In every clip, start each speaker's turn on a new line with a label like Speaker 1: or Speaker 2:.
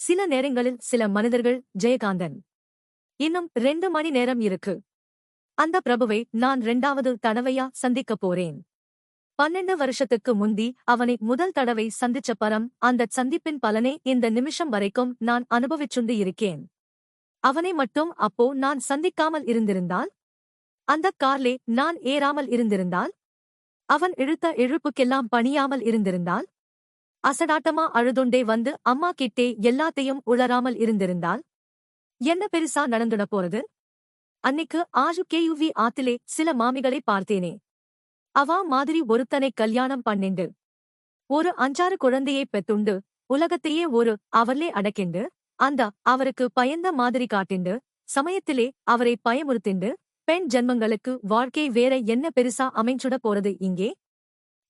Speaker 1: சில நேரங்களில் சில மனிதர்கள் ஜெயகாந்தன். இன்னும் ரெண்டு மணி நேரம் இருக்கு. அந்த பிரபுவை நான் ரெண்டாவது தடவையா சந்திக்கப் போறேன். பன்னெண்டு வருஷத்துக்கு முந்தி அவனை முதல் தடவை சந்திச்ச பரம் அந்த சந்திப்பின் பலனை இந்த நிமிஷம் வரைக்கும் நான் அனுபவிச்சுண்டு இருக்கேன். அவனை மட்டும் அப்போ நான் சந்திக்காமல் இருந்திருந்தால்? அந்த கார்லே நான் ஏறாமல் இருந்திருந்தால்? அவன் இழுத்த இழுப்புக்கெல்லாம் பணியாமல் இருந்திருந்தால்? அசடாட்டமா அழுதுண்டே வந்து அம்மா கிட்டே எல்லாத்தையும் உளராமல் இருந்திருந்தால் என்ன பெருசா நடந்துட போறது? அன்னைக்கு ஆஜு கேயுவி ஆத்திலே சில மாமிகளை பார்த்தேனே. அவா மாதிரி ஒருத்தனை கல்யாணம் பண்ணிண்டு. ஒரு அஞ்சாறு குழந்தையை பெத்துண்டு உலகத்தையே ஒரு அவர்லே அடக்கிண்டு அந்த அவருக்கு பயந்த மாதிரி காட்டிண்டு சமயத்திலே அவரை பயமுறுத்திண்டு பெண் ஜென்மங்களுக்கு வாழ்க்கை வேற என்ன பெருசா அமைஞ்சுட போறது இங்கே?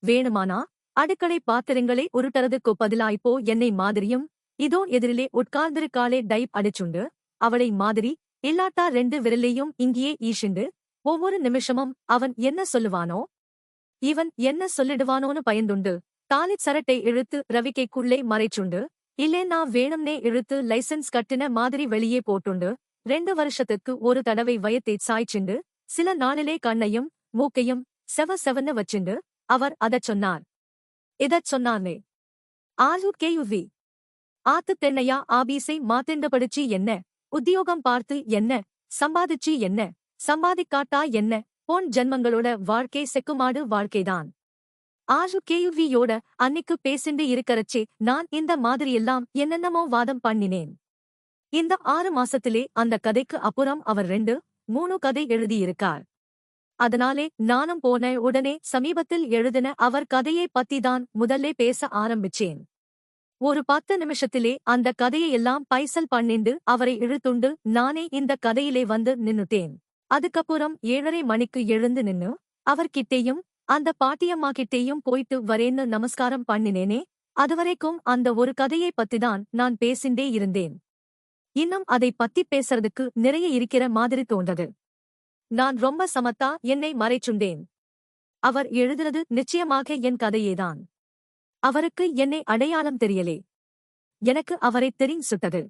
Speaker 1: வேணுமானா? அடுக்களை பாத்திரங்களை உருட்டறதுக்கு பதிலாய்ப்போ என்னை மாதிரியும் இதோ எதிரிலே உட்கார்ந்திருக்காளே டைப் அடிச்சுண்டு அவளை மாதிரி இல்லாட்டா ரெண்டு விரலையும் இங்கேயே ஈஷிண்டு ஒவ்வொரு நிமிஷமும் அவன் என்ன சொல்லுவானோ? இவன் என்ன சொல்லிடுவானோன்னு பயந்துண்டு தாலிச் சரட்டை இழுத்து ரவிக்கைக்குள்ளே மறைச்சுண்டு இல்லேன்னா வேணும்னே இழுத்து லைசென்ஸ் கட்டின மாதிரி வெளியே போட்டுண்டு ரெண்டு வருஷத்துக்கு ஒரு தடவை வயத்தை சாய்ச்சிண்டு சில நாளிலே கண்ணையும் மூக்கையும் செவ செவன்னு வச்சுண்டு அவர் அதச் சொன்னார். இதச் சொன்னானே? ஆலு கேயுவி ஆத்து தென்னையா ஆபீஸை மாத்திண்டு படிச்சு என்ன? உத்தியோகம் பார்த்து என்ன? சம்பாதிச்சு என்ன? சம்பாதிக்காட்டா என்ன? போன் ஜென்மங்களோட வாழ்க்கை செக்குமாடு வாழ்க்கைதான். ஆஜு கேயுவியோட அன்னைக்கு பேசிண்டு இருக்கறச்சே நான் இந்த மாதிரியெல்லாம் என்னென்னமோ வாதம் பண்ணினேன். இந்த ஆறு மாசத்திலே அந்த கதைக்கு அப்புறம் அவர் ரெண்டு மூணு கதை எழுதியிருக்கார். அதனாலே நானும் போன உடனே சமீபத்தில் எழுதின அவர் கதையை பத்திதான் முதல்லே பேச ஆரம்பிச்சேன். ஒரு பத்து நிமிஷத்திலே அந்த கதையெல்லாம் பைசல் பண்ணிண்டு அவரை இழுத்துண்டு நானே இந்த கதையிலே வந்து நின்னுட்டேன். அதுக்கப்புறம் ஏழரை மணிக்கு எழுந்து நின்னு அவர்கிட்டேயும் அந்த பாட்டியம்மா கிட்டேயும் போயிட்டு வரேன்னு நமஸ்காரம் பண்ணினேனே அதுவரைக்கும் அந்த ஒரு கதையை பத்திதான் நான் பேசிண்டே இருந்தேன். இன்னும் அதை பத்தி பேசுறதுக்கு நிறைய இருக்கிற மாதிரி தோன்றது. நான் ரொம்ப சமத்தா என்னை மறைச்சுண்டேன். அவர் எழுதுனது நிச்சயமாக என் கதையேதான். அவருக்கு என்னை அடையாளம் தெரியலே. எனக்கு அவரை தெரியும் சுட்டது.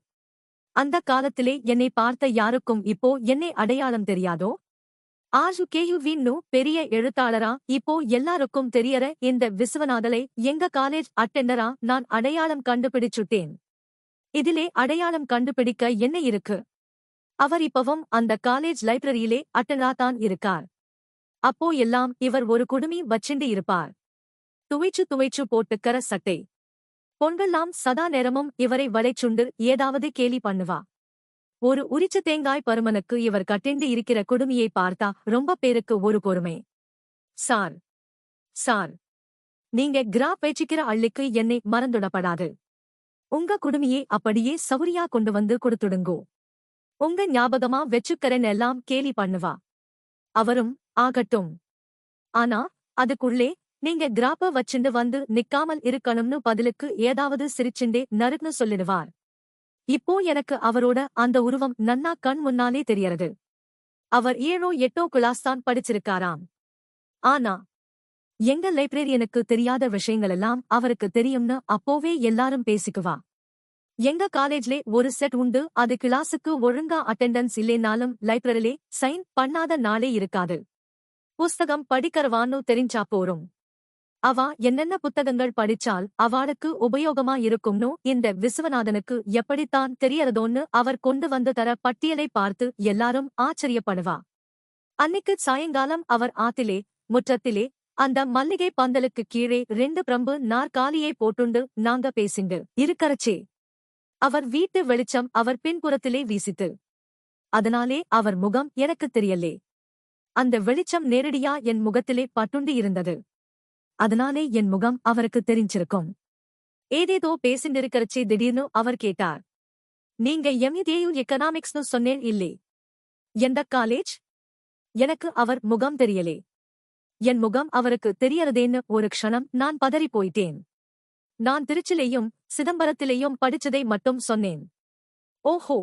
Speaker 1: அந்த காலத்திலே என்னை பார்த்த யாருக்கும் இப்போ என்னை அடையாளம் தெரியாதோ? ஆஜு கேயுவின்னு பெரிய எழுத்தாளரா இப்போ எல்லாருக்கும் தெரியற இந்த விஸ்வநாதலை எங்க காலேஜ் அட்டெண்டரா நான் அடையாளம் கண்டுபிடிச்சுட்டேன். இதிலே அடையாளம் கண்டுபிடிக்க என்ன இருக்கு? அவர் இப்பவும் அந்த காலேஜ் லைப்ரரியிலே அட்டனா தான் இருக்கார். அப்போ எல்லாம் இவர் ஒரு குடுமி வச்சிண்டு இருப்பார். துவைச்சு துவைச்சு போட்டுக்கற சட்டை. பொங்கல்லாம் சதா நேரமும் இவரை வளைச்சுண்டு ஏதாவது கேலி பண்ணுவா. ஒரு உரிச்ச தேங்காய் பருமனுக்கு இவர் கட்டிண்டு இருக்கிற குடுமியை பார்த்தா ரொம்ப பேருக்கு ஒரு பொறுமை சார். சார். நீங்க கிராப் வச்சுக்கிற அள்ளிக்கு என்னை மறந்துடப்படாது. உங்க குடுமியை அப்படியே சௌரியா கொண்டு வந்து கொடுத்துடுங்கோ. உங்க ஞாபகமா வெச்சுக்கரன் எல்லாம் கேலி பண்ணுவா. அவரும் ஆகட்டும். ஆனா அதுக்குள்ளே நீங்க கிராப்ப வச்சுண்டு வந்து நிக்காமல் இருக்கணும்னு பதிலுக்கு ஏதாவது சிரிச்சுண்டே நறுக்குன்னு சொல்லிடுவார். இப்போ எனக்கு அவரோட அந்த உருவம் நன்னா கண் முன்னாலே தெரியறது. அவர் ஏழோ எட்டோ கிளாஸ் தான் படிச்சிருக்காராம். ஆனா எங்க லைப்ரரியனுக்கு தெரியாத விஷயங்களெல்லாம் அவருக்கு தெரியும்னு அப்போவே எல்லாரும் பேசிக்குவா. எங்க காலேஜ்லே ஒரு செட் உண்டு அது கிளாஸுக்கு ஒழுங்கா அட்டெண்டன்ஸ் இல்லேனாலும் லைப்ரரிலே சைன் பண்ணாத நாளே இருக்காது. புஸ்தகம் படிக்கிறவான்னு தெரிஞ்சா போறோம் அவா என்னென்ன புத்தகங்கள் படிச்சால் அவாளுக்கு உபயோகமா இருக்கும்னு இந்த விஸ்வநாதனுக்கு எப்படித்தான் தெரியறதோன்னு அவர் கொண்டு வந்து தர பட்டியலை பார்த்து எல்லாரும் ஆச்சரியப்படுவா. அன்னைக்கு சாயங்காலம் அவர் ஆத்திலே முற்றத்திலே அந்த மல்லிகை பந்தலுக்கு கீழே ரெண்டு பிரம்பு நாற்காலியை போட்டுண்டு நாங்க பேசிண்டு இருக்கறச்சே அவர் வீட்டு வெளிச்சம் அவர் பின்புறத்திலே வீசித்து. அதனாலே அவர் முகம் எனக்கு தெரியலே. அந்த வெளிச்சம் நேரடியா என் முகத்திலே பட்டுண்டு இருந்தது. அதனாலே என் முகம் அவருக்கு தெரிஞ்சிருக்கும். ஏதேதோ பேசிண்டிருக்கிறச்சே திடீர்னு அவர் கேட்டார். நீங்க எம்இதேயு எக்கனாமிக்ஸ்னு சொன்னேன் இல்லே. எந்த காலேஜ் எனக்கு அவர் முகம் தெரியலே. என் முகம் அவருக்கு தெரியறதேன்னு ஒரு க்ஷணம் நான் பதறி போயிட்டேன். நான் திருச்சிலேயும் சிதம்பரத்திலேயும் படிச்சதை மட்டும் சொன்னேன். ஓஹோ!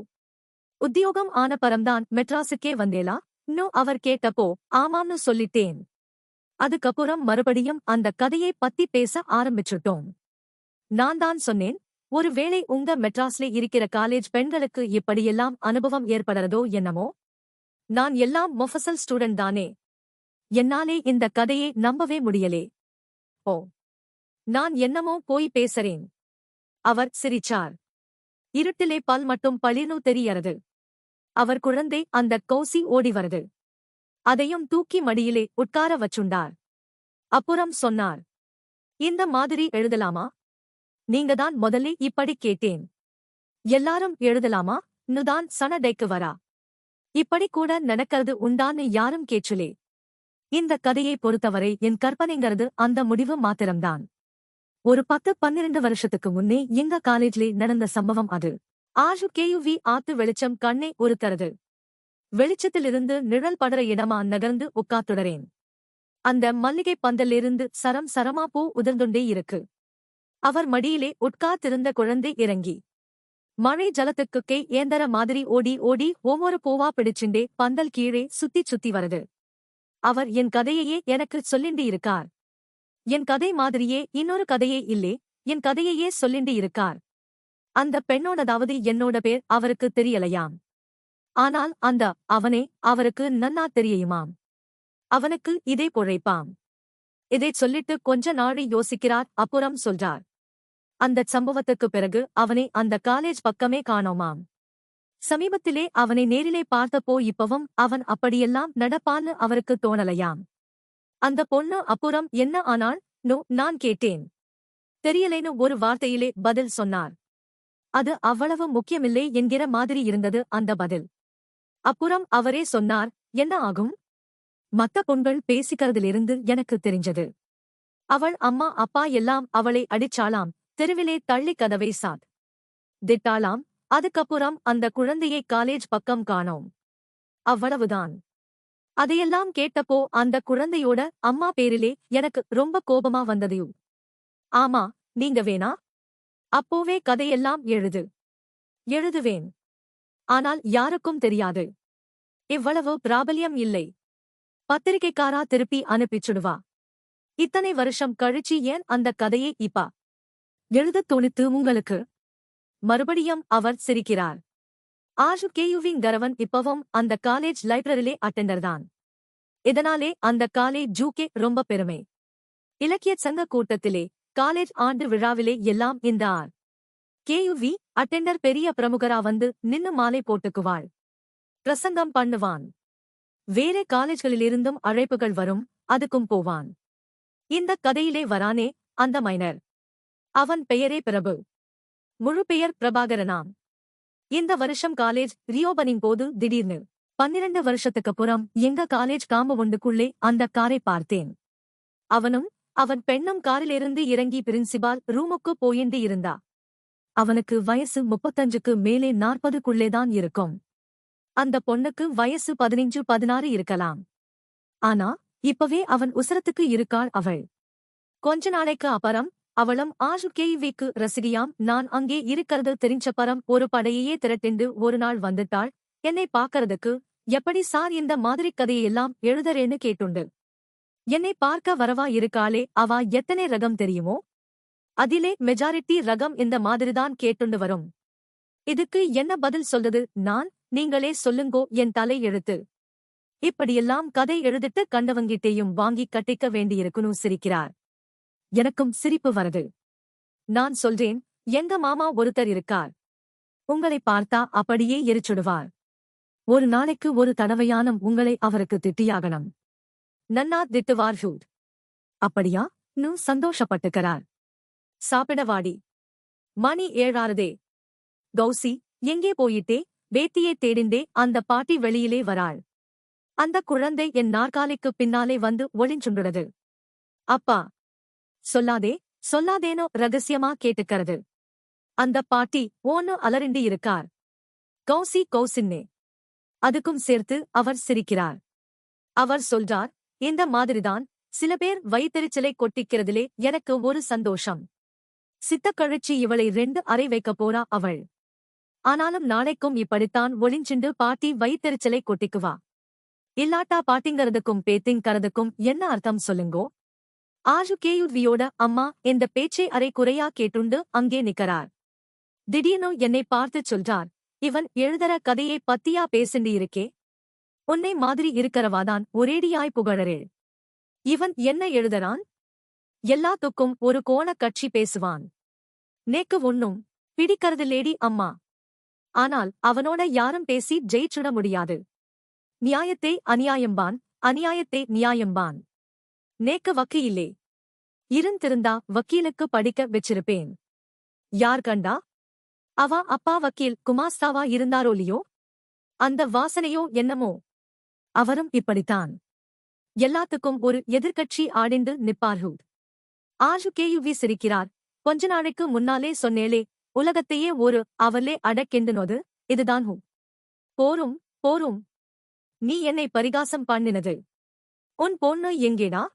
Speaker 1: உத்தியோகம் ஆன பரம்தான் மெட்ராஸுக்கே வந்தேலா இன்னும் அவர் கேட்டப்போ ஆமான்னு சொல்லிட்டேன். அதுக்கப்புறம் மறுபடியும் அந்த கதையை பத்தி பேச ஆரம்பிச்சுட்டோம். நான் தான் சொன்னேன் ஒருவேளை உங்க மெட்ராஸ்ல இருக்கிற காலேஜ் பெண்களுக்கு இப்படியெல்லாம் அனுபவம் ஏற்படுறதோ என்னமோ? நான் எல்லாம் மொஃபசல் ஸ்டூடெண்ட் தானே. என்னாலே இந்த கதையை நம்பவே முடியலே. ஓ! நான் என்னமோ போய் பேசறேன். அவர் சிரிச்சார். இருட்டிலே பல் மட்டும் பளிர்னு தெரியறது அவர் குழந்தை அந்த கௌசி ஓடி வருது. அதையும் தூக்கி மடியிலே உட்கார வச்சுண்டார். அப்புறம் சொன்னார். இந்த மாதிரி எழுதலாமா? நீங்கதான் முதல்ல இப்படி கேட்டேன். எல்லாரும் எழுதலாமா? நுதான் சனடைக்கு வரா. இப்படி கூட நடக்கிறது உண்டான்னு யாரும் கேச்சுலே இந்த கதையை பொறுத்தவரை என் கற்பனைங்கிறது அந்த முடிவு மாத்திரம்தான். ஒரு பத்து பன்னிரண்டு வருஷத்துக்கு முன்னே எங்க காலேஜ்ல நடந்த சம்பவம் அது. ஆஜு கேயுவி ஆத்து வெளிச்சம் கண்ணை உறுத்தறது வெளிச்சத்திலிருந்து நிழல் படற இடமா நகர்ந்து உட்காத்துடறேன் அந்த மல்லிகை பந்தலிருந்து சரம் சரமா பூ உதிர்ந்துண்டே இருக்கு. அவர் மடியிலே உட்கார்த்திருந்த குழந்தை இறங்கி. மழை ஜலத்துக்குக்கே ஏந்தர மாதிரி ஓடி ஓடி ஒவ்வொரு பூவா பிடிச்சுண்டே பந்தல் கீழே சுத்தி சுத்தி வருது. அவர் என் கதையையே எனக்கு சொல்லிண்டி இருக்கார் என் கதை மாதிரியே இன்னொரு கதையே இல்லே என் கதையையே சொல்லிண்டி இருக்கார். அந்த பெண்ணோடதாவது என்னோட பேர் அவருக்கு தெரியலையாம். ஆனால் அந்த அவனே அவருக்கு நன்னா தெரியுமாம் அவனுக்கு இதே பொழைப்பாம். இதைச் சொல்லிட்டு கொஞ்ச நாளை யோசிக்கிறார் அப்புறம் சொல்றார். அந்தச் சம்பவத்துக்குப் பிறகு அவனை அந்த காலேஜ் பக்கமே காணோமாம். சமீபத்திலே அவனை நேரிலே பார்த்தப்போ இப்பவும் அவன் அப்படியெல்லாம் நடப்பான்னு அவருக்கு தோணலையாம். அந்த பொண்ணு அப்புறம் என்ன ஆனாள்? நோ நான் கேட்டேன். தெரியலேன்னு ஒரு வார்த்தையிலே பதில் சொன்னார். அது அவ்வளவு முக்கியமில்லை என்கிற மாதிரி இருந்தது அந்த பதில். அப்புறம் அவரே சொன்னார் என்ன ஆகும்? மத்த பொண்கள் பேசிக்கிறதிலிருந்து எனக்கு தெரிஞ்சது. அவள் அம்மா அப்பா எல்லாம் அவளை அடிச்சாலாம் தெருவிலே தள்ளி கதவை சாத். திட்டாலாம் அதுக்கப்புறம் அந்த குழந்தையை காலேஜ் பக்கம் காணோம். அவ்வளவுதான். அதையெல்லாம் கேட்டப்போ அந்த குழந்தையோட அம்மா பேரிலே எனக்கு ரொம்ப கோபமா வந்ததையும் ஆமா நீங்க வேணா? அப்போவே கதையெல்லாம் எழுது. எழுதுவேன். ஆனால் யாருக்கும் தெரியாது. இவ்வளவு பிராபல்யம் இல்லை. பத்திரிகைக்காரா திருப்பி அனுப்பிச்சுடுவா. இத்தனை வருஷம் கழிச்சு ஏன் அந்த கதையை இப்பா எழுதத் தோணித்து உங்களுக்கு? மறுபடியும் அவர் சிரிக்கிறார். ஆஷு கேயுவிங் கரவன் இப்பவும் அந்த காலேஜ் லைப்ரரிலே அட்டெண்டர் தான் இதனாலே அந்த காலேஜ் ஜூகே ரொம்ப பெருமை. இலக்கிய சங்க கூட்டத்திலே காலேஜ் ஆண்டு விழாவிலே எல்லாம் இந்த ஆர். கேயுவி அட்டெண்டர் பெரிய பிரமுகரா வந்து நின்னு மாலை போட்டுக்குவாள். பிரசங்கம் பண்ணுவான். வேறே காலேஜ்களிலிருந்தும் அழைப்புகள் வரும் அதுக்கும் போவான். இந்த கதையிலே வரானே அந்த மைனர். அவன் பெயரே பிரபு. முழு பெயர் பிரபாகரனாம். இந்த வருஷம் காலேஜ் ரியோபனின் போது திடீர்னு. பன்னிரண்டு வருஷத்துக்கு புறம் எங்க காலேஜ் காம்பவுண்டுக்குள்ளே அந்த காரை பார்த்தேன். அவனும் அவன் பெண்ணும் காரிலிருந்து இறங்கி பிரின்சிபால் ரூமுக்கு போயிண்டு இருந்தா. அவனுக்கு வயசு முப்பத்தஞ்சுக்கு மேலே நாற்பதுக்குள்ளேதான் இருக்கும். அந்த பொண்ணுக்கு வயசு பதினைஞ்சு பதினாறு இருக்கலாம். ஆனா இப்பவே அவன் உசரத்துக்கு இருக்காள் அவள். கொஞ்ச நாளைக்கு அப்புறம் அவளும் ஆஜு ரசிகியாம் நான் அங்கே இருக்கிறது தெரிஞ்சப்பறம் ஒரு படையையே திரட்டிண்டு ஒரு நாள் வந்துட்டாள். என்னை பார்க்கறதுக்கு எப்படி சார் இந்த மாதிரி கதையெல்லாம் எழுதறேன்னு கேட்டுண்டு. என்னை பார்க்க வரவா இருக்காளே அவா எத்தனை ரகம் தெரியுமோ? அதிலே மெஜாரிட்டி ரகம் இந்த மாதிரிதான் கேட்டுண்டு வரும். இதுக்கு என்ன பதில் சொல்லுது? நான் நீங்களே சொல்லுங்கோ என் தலை எழுத்து. இப்படியெல்லாம் கதை எழுதிட்டு கண்டவங்கிட்டேயும் வாங்கி கட்டிக்க வேண்டியிருக்கணும் சிரிக்கிறார். எனக்கும் சிரிப்பு வருது. நான் சொல்றேன் எங்க மாமா ஒருத்தர் இருக்கார். உங்களை பார்த்தா அப்படியே எரிச்சுடுவார். ஒரு நாளைக்கு ஒரு தடவையானம் உங்களை அவருக்கு திட்டியாகணும். நன்னா திட்டுவார் ஹூட். அப்படியா? நு சந்தோஷப்பட்டுக்கிறார். சாப்பிடவாடி. மணி ஏழாறுதே. கௌசி எங்கே போயிட்டே? பேத்தியை தேடிந்தே அந்த பாட்டி வெளியிலே வராள். அந்த குழந்தை என் நாற்காலிக்கு பின்னாலே வந்து ஒளிஞ்சுண்டுடது அப்பா சொல்லாதே சொல்லாதேனோ ரகசியமா கேட்டுக்கிறது. அந்த பாட்டி ஓன்னு அலறிண்டி இருக்கார். கௌசி கௌசின்னே. அதுக்கும் சேர்த்து அவர் சிரிக்கிறார். அவர் சொல்றார் இந்த மாதிரிதான் சில பேர் வயித்தெரிச்சலை கொட்டிக்கிறதுலே எனக்கு ஒரு சந்தோஷம். சித்தக்கழிச்சி இவளை ரெண்டு அறை வைக்கப் போறா அவள். ஆனாலும் நாளைக்கும் இப்படித்தான் ஒளிஞ்சிண்டு பாட்டி வயித்தெரிச்சலை கொட்டிக்குவா. இல்லாட்டா பாட்டிங்கிறதுக்கும் பேத்திங்கறதுக்கும் என்ன அர்த்தம் சொல்லுங்கோ? ஆஜுகேயுவியோட அம்மா இந்த பேச்சை அரை குறையா கேட்டுண்டு அங்கே நிற்கிறார் திடீர்னு என்னை பார்த்துச் சொல்றார் இவன் எழுதற கதையை பத்தியா பேசிண்டு இருக்கே? உன்னை மாதிரி இருக்கிறவாதான் ஒரேடியாய் புகழறே. இவன் என்ன எழுதறான்? எல்லாத்துக்கும் ஒரு கோணக் கட்சி பேசுவான். நேக்கு ஒன்னும் லேடி அம்மா. ஆனால் அவனோட யாரும் பேசி ஜெயிச்சுட முடியாது. நியாயத்தை அநியாயம்பான் அநியாயத்தை நியாயம்பான். நேக்க வக்கு இல்லே இருந்திருந்தா வக்கீலுக்கு படிக்க வச்சிருப்பேன். யார் கண்டா? அவ அப்பா வக்கீல் குமாஸ்தாவா இருந்தாரோலியோ அந்த வாசனையோ என்னமோ? அவரும் இப்படித்தான். எல்லாத்துக்கும் ஒரு எதிர்க்கட்சி ஆடிந்து நிப்பார்ஹூ ஆஜு கேயுவி சிரிக்கிறார். கொஞ்ச நாளைக்கு முன்னாலே சொன்னேலே உலகத்தையே ஒரு அவலே அடக்கெண்டுனது இதுதான் ஹூ. போரும் போரும். நீ என்னை பரிகாசம் பண்ணினது. உன் பொண்ணு எங்கேடா?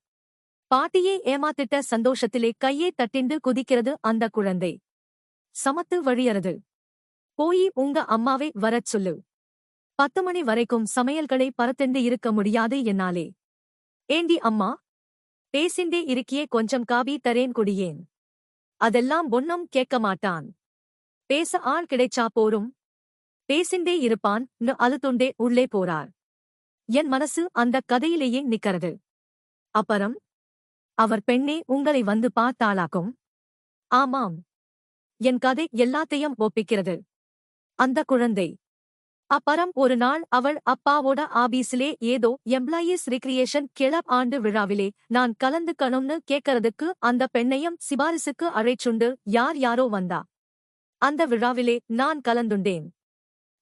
Speaker 1: பாட்டியே ஏமாத்திட்ட சந்தோஷத்திலே கையே தட்டிண்டு குதிக்கிறது அந்த குழந்தை. சமத்து வழியறது போயி உங்க அம்மாவை வரச் சொல்லு. பத்து மணி வரைக்கும் சமையல்களை பரத்தெண்டு இருக்க முடியாது என்னாலே. ஏண்டி அம்மா? பேசிண்டே இருக்கியே கொஞ்சம் காபி தரேன் குடியேன். அதெல்லாம் ஒன்னும் கேட்க மாட்டான். பேச ஆள் கிடைச்சா போரும். பேசிண்டே இருப்பான் அழுத்துண்டே உள்ளே போறார். என் மனசு அந்த கதையிலேயே நிக்கிறது. அப்புறம்? அவர் பெண்ணே உங்களை வந்து பார்த்தாளாக்கும் ஆமாம். என் கதை எல்லாத்தையும் ஒப்பிக்கிறது. அந்த குழந்தை. அப்பறம் ஒரு நாள் அவள் அப்பாவோட ஆபீஸிலே ஏதோ எம்ப்ளாயீஸ் ரிக்ரியேஷன் கிளப் ஆண்டு விழாவிலே நான் கலந்துக்கணும்னு கேக்கறதுக்கு அந்த பெண்ணையும் சிபாரிசுக்கு அழைச்சுண்டு யார் யாரோ வந்தா. அந்த விழாவிலே நான் கலந்துண்டேன்.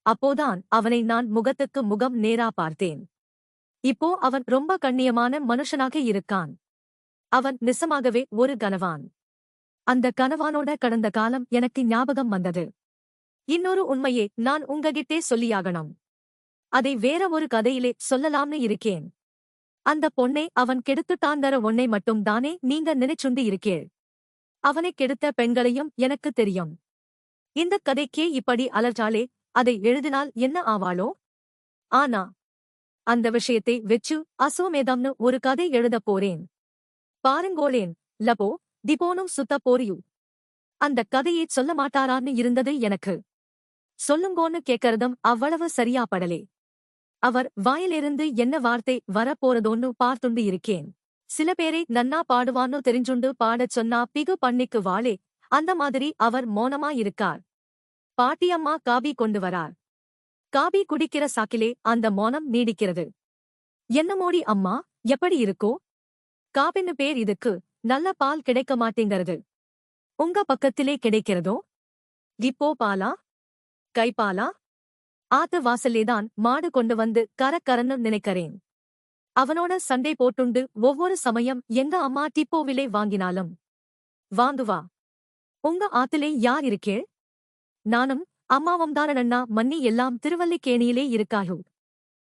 Speaker 1: அப்போதான் அவனை நான் முகத்துக்கு முகம் நேரா பார்த்தேன். இப்போ அவன் ரொம்ப கண்ணியமான மனுஷனாக இருக்கான். அவன் நிசமாகவே ஒரு கனவான். அந்த கனவானோட கடந்த காலம் எனக்கு ஞாபகம் வந்தது. இன்னொரு உண்மையே நான் உங்ககிட்டே சொல்லியாகணும். அதை வேற ஒரு கதையிலே சொல்லலாம்னு இருக்கேன். அந்த பொண்ணை அவன் கெடுத்துட்டாந்தர ஒன்னை மட்டும் தானே நீங்க நினைச்சுண்டு இருக்கேள் அவனை கெடுத்த பெண்களையும் எனக்கு தெரியும். இந்த கதைக்கே இப்படி அலற்றாலே அதை எழுதினால் என்ன ஆவாளோ? ஆனா அந்த விஷயத்தை வெச்சு அசோமேதம்னு ஒரு கதை எழுதப் போறேன். பாருங்கோளேன். லபோ திபோனும் சுத்த போரியூ அந்த கதையை சொல்ல மாட்டாரான்னு இருந்தது எனக்கு. சொல்லுங்கோன்னு கேக்கறதும் அவ்வளவு சரியா படலே. அவர் வாயிலிருந்து என்ன வார்த்தை வரப்போறதோன்னு பார்த்துண்டு இருக்கேன். சில பேரை நன்னா பாடுவான்னு தெரிஞ்சுண்டு பாடச் சொன்னா பிகு பண்ணிக்கு வாளே. அந்த மாதிரி அவர் மோனமா இருக்கார். பாட்டியம்மா காபி கொண்டு வரார். காபி குடிக்கிற சாக்கிலே அந்த மோனம் நீடிக்கிறது. என்னமோடி அம்மா எப்படி இருக்கோ காபின்னு பேர் இதுக்கு நல்ல பால் கிடைக்க மாட்டேங்கிறது. உங்க பக்கத்திலே கிடைக்கிறதோ? இப்போ பாலா? கைப்பாலா? ஆத்து வாசல்லேதான் மாடு கொண்டு வந்து கரக்கரன்னு நினைக்கிறேன். அவனோட சண்டை போட்டுண்டு ஒவ்வொரு சமயம் எங்க அம்மா டிப்போவிலே வாங்கினாலும். வாங்குவா உங்க ஆத்திலே யார் இருக்கே? நானும் அம்மாவும் தானண்ணா மன்னி எல்லாம் திருவல்லிக்கேணியிலே இருக்காயோ?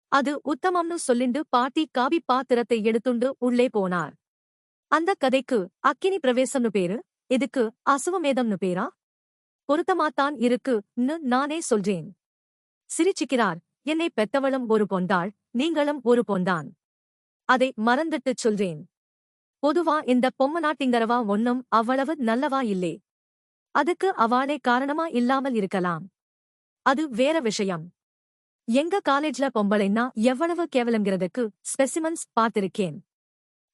Speaker 1: அது உத்தமம்னு சொல்லிண்டு பாட்டி காவி பாத்திரத்தை எடுத்துண்டு உள்ளே போனார். அந்த கதைக்கு அக்கினி பிரவேசம்னு பேரு? இதுக்கு அசுவமேதம்னு பேரா? பொருத்தமாத்தான் இருக்குன்னு நானே சொல்றேன். சிரிச்சுக்கிறார். என்னை பெத்தவளும் ஒரு பொந்தாள் நீங்களும் ஒரு பொந்தான் அதை மறந்துட்டுச் சொல்றேன். பொதுவா இந்த பொம்மநாட்டிங்கரவா ஒன்னும் அவ்வளவு நல்லவா இல்லே. அதுக்கு அவாளே காரணமா இல்லாமல் இருக்கலாம். அது வேற விஷயம். எங்க காலேஜ்ல பொம்பளைன்னா எவ்வளவு கேவலங்கிறதுக்கு ஸ்பெசிமன்ஸ் பார்த்திருக்கேன்.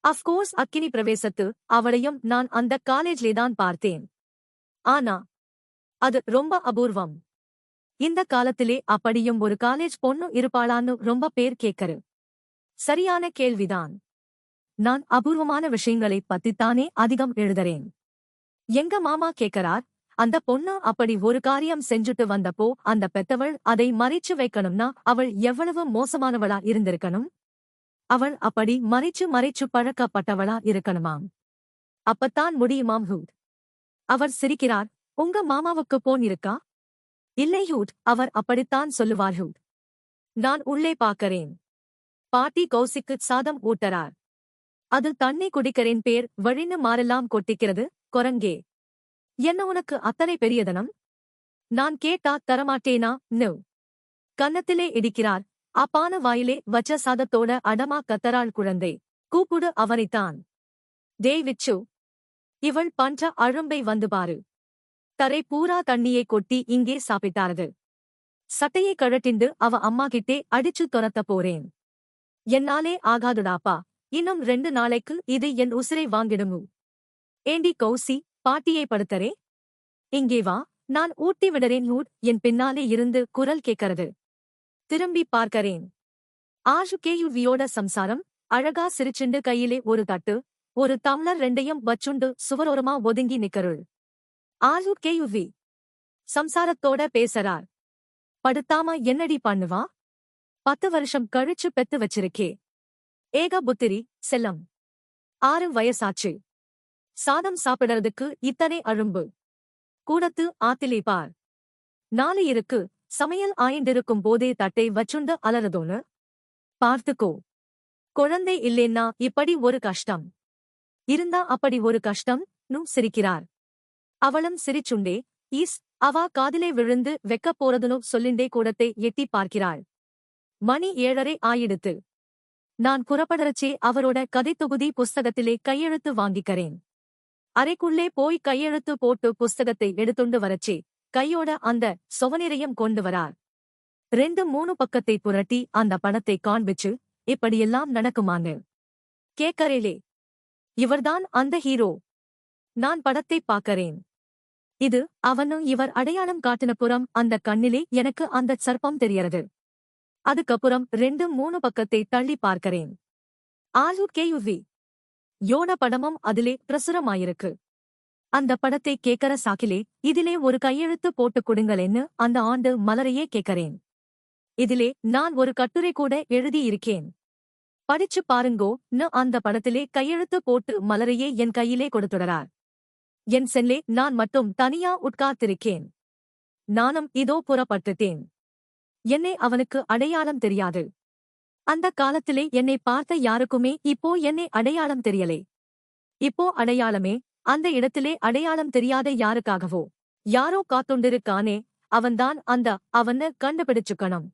Speaker 1: அஃப்கோர்ஸ் அக்கினி பிரவேசத்து அவளையும் நான் அந்த காலேஜ்லேதான் பார்த்தேன். ஆனா அது ரொம்ப அபூர்வம். இந்த காலத்திலே அப்படியும் ஒரு காலேஜ் பொண்ணு இருப்பாளான்னு ரொம்ப பேர் கேக்கரு சரியான கேள்விதான். நான் அபூர்வமான விஷயங்களை பத்தித்தானே அதிகம் எழுதுறேன். எங்க மாமா கேக்கறார் அந்த பொண்ணு அப்படி ஒரு காரியம் செஞ்சுட்டு வந்தப்போ அந்த பெத்தவள் அதை மறைச்சு வைக்கணும்னா அவள் எவ்வளவு மோசமானவளா இருந்திருக்கணும்? அவள் அப்படி மறைச்சு மறைச்சு பழக்கப்பட்டவளா இருக்கணுமாம் அப்பத்தான் முடியுமாம் ஹூட் அவர் சிரிக்கிறார். உங்க மாமாவுக்கு போன் இருக்கா? இல்லை ஹூட் அவர் அப்படித்தான் சொல்லுவார் ஹூட் நான் உள்ளே பார்க்கறேன். பாட்டி கௌசிக்கு சாதம் ஊட்டறார். அது தண்ணி குடிக்கிறேன் பேர் வழின்னு மாறெல்லாம் கொட்டிக்கிறது கொரங்கே. என்ன உனக்கு அத்தனை பெரியதனம் நான் கேட்டா தரமாட்டேனா? நோ கன்னத்திலே இடிக்கிறார். அப்பான வாயிலே வச்ச சாதத்தோட அடமா கத்தராள் குழந்தை. கூப்பிடு அவனைத்தான் டேய் விச்சு. இவள் பண்ற அழும்பை வந்து பாரு. தரை பூரா தண்ணியை கொட்டி இங்கே சாப்பிட்டாரது. சட்டையை கழட்டிண்டு அவ அம்மா கிட்டே அடிச்சு துரத்த போறேன். என்னாலே ஆகாதுடாப்பா. இன்னும் ரெண்டு நாளைக்கு இது என் உசிரை வாங்கிடுமு. ஏண்டி கௌசி? பாட்டியை படுத்தரே இங்கே வா நான் ஊட்டி விடறேன் ஊட் என் பின்னாலே இருந்து குரல் கேட்கறது. திரும்பி பார்க்கறேன். ஆஷு கேயுவியோட சம்சாரம் அழகா சிரிச்சுண்டு கையிலே ஒரு தட்டு ஒரு தம்ளர் ரெண்டையும் வச்சுண்டு சுவரோரமா ஒதுங்கி நிக்கருள். ஆஷு கேயுவி சம்சாரத்தோட பேசறார். படுத்தாம என்னடி பண்ணுவா? பத்து வருஷம் கழிச்சு பெத்து வச்சிருக்கே. ஏக புத்திரி செல்லம். ஆறு வயசாச்சு. சாதம் சாப்பிடறதுக்கு இத்தனை அழும்பு கூடத்து ஆத்திலே பார். நாலு இருக்கு சமையல் ஆயிண்டிருக்கும் போதே தட்டை வச்சுண்டு அலறதோன்னு பார்த்துக்கோ. குழந்தை இல்லேன்னா இப்படி ஒரு கஷ்டம். இருந்தா அப்படி ஒரு கஷ்டம் நும் சிரிக்கிறார். அவளும் சிரிச்சுண்டே ஈஸ் அவா காதிலே விழுந்து வெக்கப் போறதுனும் சொல்லிண்டே கூடத்தை எட்டி பார்க்கிறாள். மணி ஏழரை ஆயிடுத்து. நான் புறப்படறச்சே அவரோட கதைத்தொகுதி புஸ்தகத்திலே கையெழுத்து வாங்கிக்கிறேன். அறைக்குள்ளே போய் கையெழுத்து போட்டு புஸ்தகத்தை எடுத்துண்டு வரச்சே கையோட அந்த சொவநிறையம் கொண்டு வரார். ரெண்டு மூணு பக்கத்தை புரட்டி அந்த பணத்தை காண்பிச்சு இப்படியெல்லாம் நடக்குமான்னு கேக்கரேலே இவர்தான் அந்த ஹீரோ. நான் படத்தை பார்க்கறேன். இது அவனும் இவர் அடையாளம் காட்டின புறம் அந்த கண்ணிலே எனக்கு அந்த சர்ப்பம் தெரியறது அதுக்கப்புறம் ரெண்டு மூணு பக்கத்தை தள்ளி பார்க்கறேன். ஆலு கேயுவி யோன படமும் அதிலே பிரசுரமாயிருக்கு. அந்த படத்தை கேக்கற சாக்கிலே இதிலே ஒரு கையெழுத்து போட்டு கொடுங்களேன்னு அந்த ஆண்டு மலரையே கேக்கறேன். இதிலே நான் ஒரு கட்டுரை கூட எழுதியிருக்கேன். படிச்சு பாருங்கோ ன்னு அந்த படத்திலே கையெழுத்து போட்டு மலரையே என் கையிலே கொடுத்துடறார். என் செல்லே நான் மட்டும் தனியா உட்கார்த்திருக்கேன் நானும் இதோ புறப்பட்டுட்டேன். என்னை அவனுக்கு அடையாளம் தெரியாது. அந்த காலத்திலே என்னை பார்த்த யாருக்குமே இப்போ என்னை அடையாளம் தெரியலே. இப்போ அடையாளமே அந்த இடத்திலே அடையாளம் தெரியாத யாருக்காகவோ. யாரோ காத்துண்டிருக்கானே அவன்தான் அந்த அவன்னு கண்டுபிடிச்சுக்கணும்.